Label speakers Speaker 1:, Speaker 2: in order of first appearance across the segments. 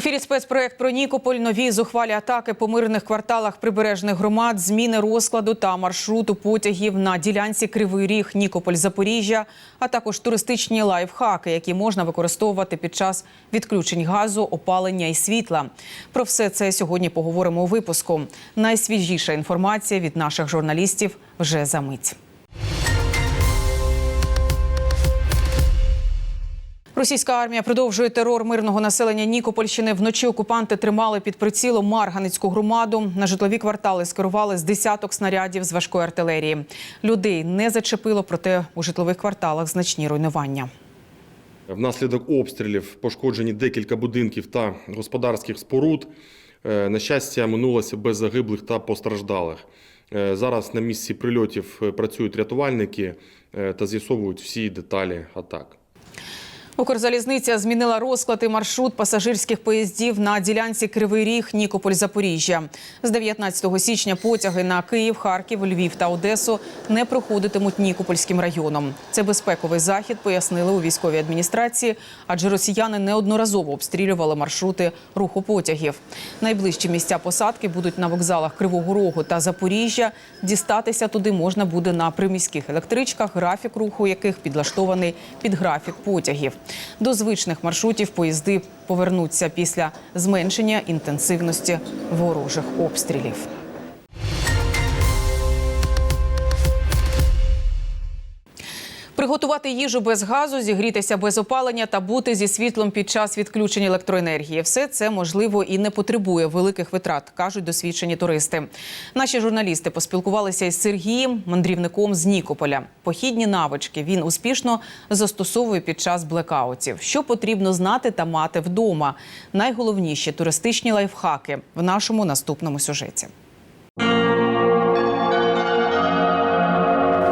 Speaker 1: ефірі спецпроект про Нікополь. Нові зухвалі атаки по мирних кварталах прибережних громад, зміни розкладу та маршруту потягів на ділянці Кривий Ріг, Нікополь, Запоріжжя, а також туристичні лайфхаки, які можна використовувати під час відключень газу, опалення і світла. Про все це сьогодні поговоримо у випуску. Найсвіжіша інформація від наших журналістів вже за мить. Російська армія продовжує терор мирного населення Нікопольщини. Вночі окупанти тримали під прицілом Марганицьку громаду. На житлові квартали скерували з десяток снарядів з важкої артилерії. Людей не зачепило, проте у житлових кварталах значні руйнування.
Speaker 2: Внаслідок обстрілів пошкоджені декілька будинків та господарських споруд. Е, На щастя, минулося без загиблих та постраждалих. Е, Зараз на місці прильотів е, працюють рятувальники та з'ясовують всі деталі атак.
Speaker 1: Укрзалізниця змінила розклад і маршрут пасажирських поїздів на ділянці Кривий Ріг, Нікополь, Запоріжжя. З 19 січня потяги на Київ, Харків, Львів та Одесу не проходитимуть Нікопольським районом. Це безпековий захід, пояснили у військовій адміністрації, адже росіяни неодноразово обстрілювали маршрути руху потягів. Найближчі місця посадки будуть на вокзалах Кривого Рогу та Запоріжжя. Дістатися туди можна буде на приміських електричках, графік руху яких підлаштований під графік потягів. До звичних маршрутів поїзди повернуться після зменшення інтенсивності ворожих обстрілів. Приготувати їжу без газу, зігрітися без опалення та бути зі світлом під час відключення електроенергії. Все це можливо і не потребує великих витрат, кажуть досвідчені туристи. Наші журналісти поспілкувалися із Сергієм, мандрівником з Нікополя. Похідні навички він успішно застосовує під час блекаутів. Що потрібно знати та мати вдома? Найголовніші туристичні лайфхаки в нашому наступному сюжеті.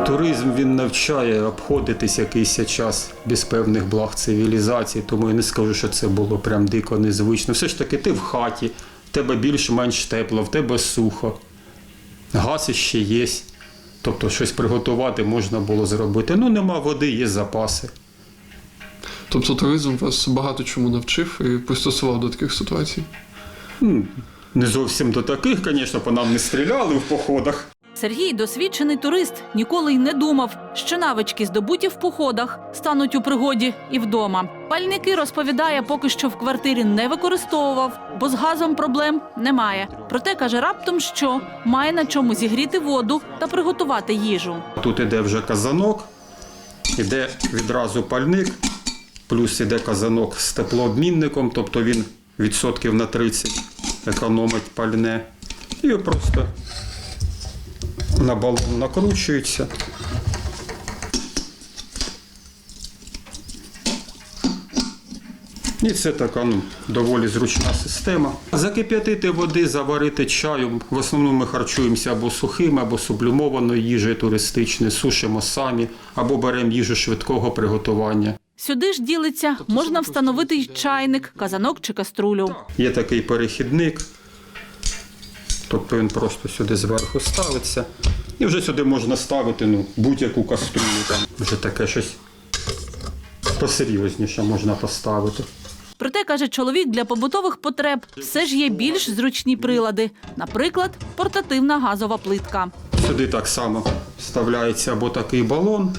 Speaker 3: Туризм він навчає обходитись якийсь час без певних благ цивілізації, тому я не скажу, що це було прям дико незвично. Все ж таки, ти в хаті, в тебе більш-менш тепло, в тебе сухо, газ іще є. Тобто щось приготувати можна було зробити. Ну, нема води, є запаси.
Speaker 4: Тобто туризм вас багато чому навчив і пристосував до таких ситуацій.
Speaker 3: Не зовсім до таких, звісно, по нам не стріляли в походах.
Speaker 5: Сергій досвідчений турист, ніколи й не думав, що навички, здобуті в походах, стануть у пригоді і вдома. Пальники розповідає, поки що в квартирі не використовував, бо з газом проблем немає. Проте каже раптом, що має на чому зігріти воду та приготувати їжу.
Speaker 3: Тут іде вже казанок, іде відразу пальник, плюс іде казанок з теплообмінником, тобто він відсотків на 30 економить пальне. І просто на балон накручується. І це така ну, доволі зручна система. Закип'ятити води, заварити чаю. В основному ми харчуємося або сухим, або сублімованою їжею туристичною, сушимо самі, або беремо їжу швидкого приготування.
Speaker 5: Сюди ж ділиться, можна встановити й чайник, казанок чи каструлю.
Speaker 3: Є такий перехідник, тобто він просто сюди зверху ставиться. І вже сюди можна ставити ну, будь-яку каструлю. Там. Вже таке щось посерйозніше можна поставити.
Speaker 5: Проте каже чоловік, для побутових потреб все ж є більш зручні прилади, наприклад, портативна газова плитка.
Speaker 3: Сюди так само вставляється або такий балон,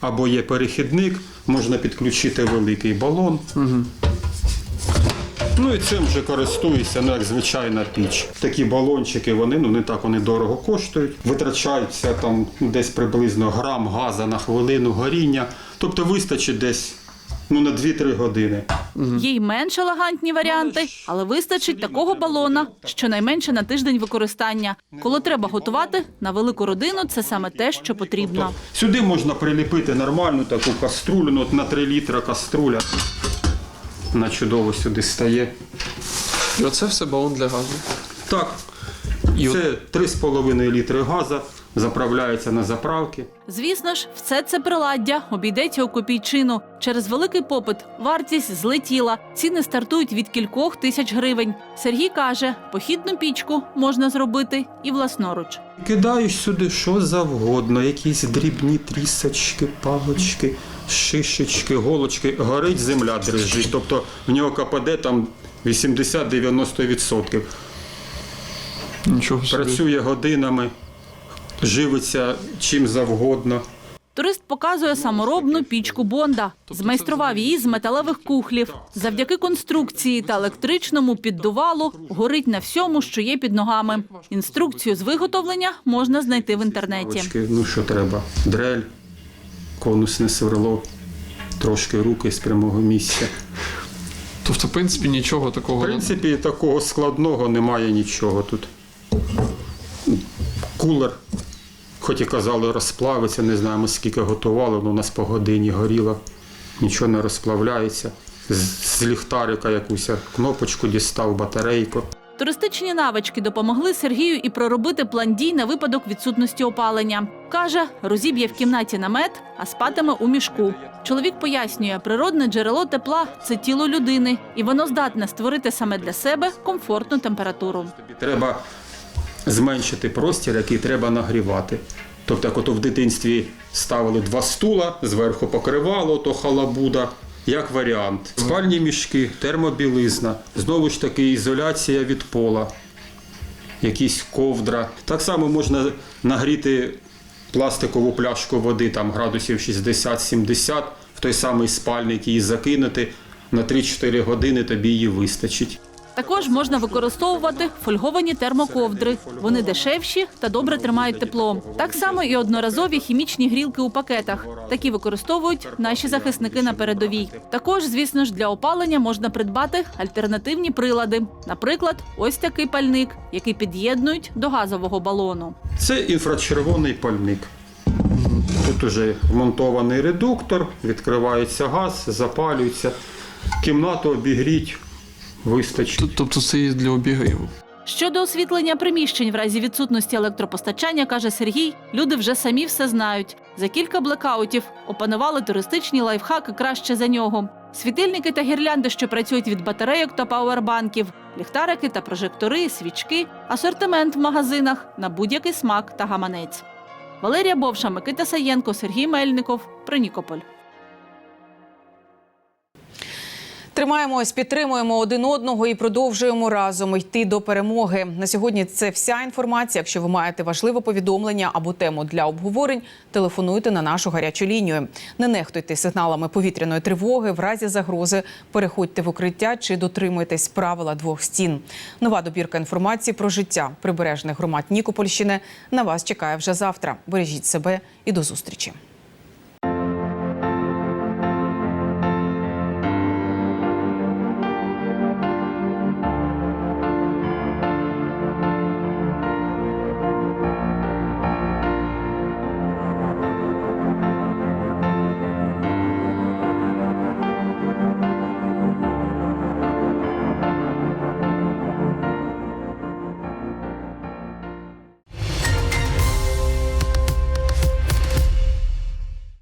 Speaker 3: або є перехідник, можна підключити великий балон. Ну і цим вже користуюся, ну, як звичайна піч. Такі балончики, вони ну не так вони дорого коштують. Витрачаються там десь приблизно грам газа на хвилину горіння. Тобто вистачить десь ну, на 2-3 години.
Speaker 5: Є й менш елегантні варіанти, але вистачить такого балона щонайменше на тиждень використання. Коли треба готувати на велику родину, це саме те, що потрібно.
Speaker 3: Сюди можна приліпити нормальну таку каструлю, ну, от на 3 літра каструля. Вона чудово сюди стає.
Speaker 4: І оце все балон для газу.
Speaker 3: Так,
Speaker 4: І
Speaker 3: це 3,5 літри газу, заправляється на заправки.
Speaker 5: Звісно ж, все це приладдя обійдеться у копійчину. Через великий попит вартість злетіла. Ціни стартують від кількох тисяч гривень. Сергій каже, похідну пічку можна зробити і власноруч.
Speaker 3: Кидаєш сюди що завгодно, якісь дрібні трісочки, палочки, шишечки, голочки. Горить земля дрижить. Тобто в нього КПД там 80-90%.
Speaker 4: Нічого собі.
Speaker 3: Працює годинами, живиться чим завгодно.
Speaker 5: Турист показує саморобну пічку Бонда. Змайстрував її з металевих кухлів. Завдяки конструкції та електричному піддувалу горить на всьому, що є під ногами. Інструкцію з виготовлення можна знайти в інтернеті.
Speaker 3: Ну що треба? Дрель, конусне сверло, трошки руки з прямого місця.
Speaker 4: Тобто, в принципі, нічого
Speaker 3: В
Speaker 4: такого не
Speaker 3: принципі, такого складного немає нічого тут. Кулер, хоч і казали, розплавиться, не знаємо скільки готували, але у нас по годині горіло, нічого не розплавляється. З, з ліхтарика якусь кнопочку дістав, батарейку.
Speaker 5: Туристичні навички допомогли Сергію і проробити план дій на випадок відсутності опалення. Каже, розіб'є в кімнаті намет, а спатиме у мішку. Чоловік пояснює, природне джерело тепла це тіло людини, і воно здатне створити саме для себе комфортну температуру.
Speaker 3: Треба зменшити простір, який треба нагрівати. Тобто, як ото в дитинстві ставили два стула, зверху покривало, то халабуда. Як варіант. Спальні мішки, термобілизна, знову ж таки ізоляція від пола, якісь ковдра. Так само можна нагріти пластикову пляшку води там градусів 60-70 в той самий спальник її закинути. На 3-4 години тобі її вистачить.
Speaker 5: Також можна використовувати фольговані термоковдри. Вони дешевші та добре тримають тепло. Так само і одноразові хімічні грілки у пакетах. Такі використовують наші захисники на передовій. Також, звісно ж, для опалення можна придбати альтернативні прилади. Наприклад, ось такий пальник, який під'єднують до газового балону.
Speaker 3: Це інфрачервоний пальник. Тут уже вмонтований редуктор, відкривається газ, запалюється. Кімнату обігріть, вистачить.
Speaker 4: Тобто це і для обігріву.
Speaker 5: Щодо освітлення приміщень в разі відсутності електропостачання, каже Сергій, люди вже самі все знають. За кілька блекаутів опанували туристичні лайфхаки краще за нього. Світильники та гірлянди, що працюють від батарейок та пауербанків, ліхтарики та прожектори, свічки, асортимент в магазинах на будь-який смак та гаманець. Валерія Бовша, Микита Саєнко, Сергій Мельников, Принікополь.
Speaker 1: Тримаємось, підтримуємо один одного і продовжуємо разом йти до перемоги. На сьогодні це вся інформація. Якщо ви маєте важливе повідомлення або тему для обговорень, телефонуйте на нашу гарячу лінію. Не нехтуйте сигналами повітряної тривоги. В разі загрози переходьте в укриття чи дотримуйтесь правила двох стін. Нова добірка інформації про життя прибережних громад Нікопольщини на вас чекає вже завтра. Бережіть себе і до зустрічі.